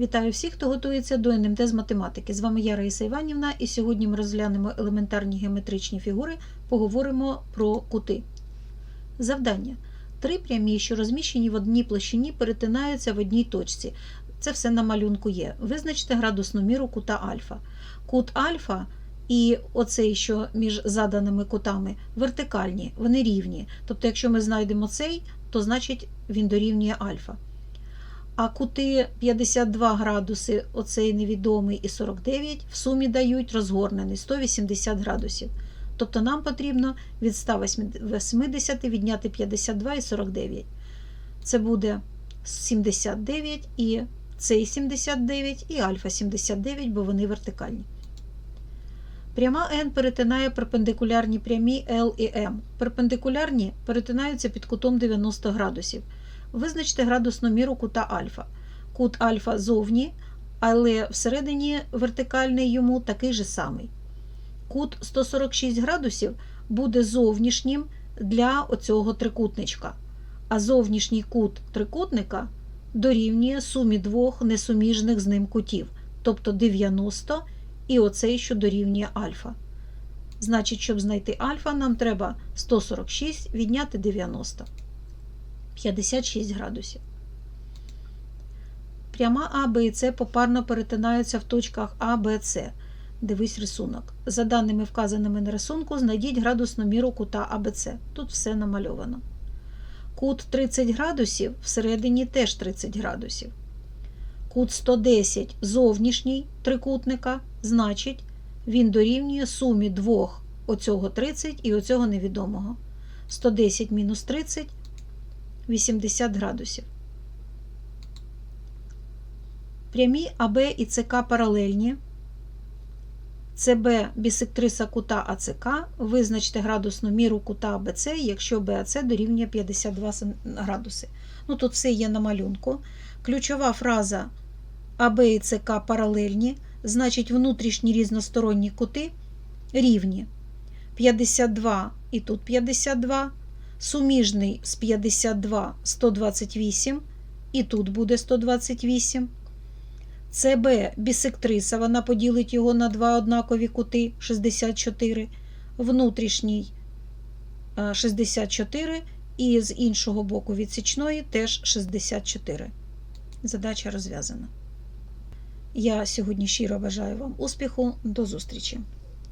Вітаю всіх, хто готується до НМТ з математики. З вами я Раїса Іванівна, і сьогодні ми розглянемо елементарні геометричні фігури, поговоримо про кути. Завдання. Три прямі, що розміщені в одній площині, перетинаються в одній точці. Це все на малюнку є. Визначте градусну міру кута альфа. Кут альфа і оцей, що між заданими кутами, вертикальні, вони рівні. Тобто, якщо ми знайдемо цей, то значить він дорівнює альфа. А кути 52 градуси, оцей невідомий і 49, в сумі дають розгорнений 180 градусів. Тобто нам потрібно від 180 відняти 52 і 49. Це буде 79 і цей 79 і альфа 79, бо вони вертикальні. Пряма n перетинає перпендикулярні прямі L і M. Перпендикулярні перетинаються під кутом 90 градусів. Визначте градусну міру кута альфа. Кут альфа зовні, але всередині вертикальний йому такий же самий. Кут 146 градусів буде зовнішнім для оцього трикутничка, а зовнішній кут трикутника дорівнює сумі двох несуміжних з ним кутів, тобто 90 і оцей, що дорівнює альфа. Значить, щоб знайти альфа, нам треба 146 відняти 90. 56 градусів. Пряма А, Б і С попарно перетинаються в точках А, Б, С. Дивись рисунок. За даними вказаними на рисунку, знайдіть градусну міру кута АБЦ. Тут все намальовано. Кут 30 градусів всередині теж 30 градусів. Кут 110 зовнішній трикутника, значить, він дорівнює сумі двох оцього 30 і оцього невідомого. 110 мінус 30 80 градусів. Прямі АБ і ЦК паралельні. ЦБ бісектриса кута АЦК. Визначте градусну міру кута АБЦ, якщо БАЦ дорівнює 52 градуси. Ну, Тут все є на малюнку. Ключова фраза АБ і ЦК паралельні, значить, внутрішні різносторонні кути рівні. 52 і тут 52. Суміжний з 52 128, і тут буде 128. ЦБ бісектриса, вона поділить його на два однакові кути 64, внутрішній 64, і з іншого боку відсічної теж 64. Задача розв'язана. Я сьогодні щиро бажаю вам успіху. До зустрічі!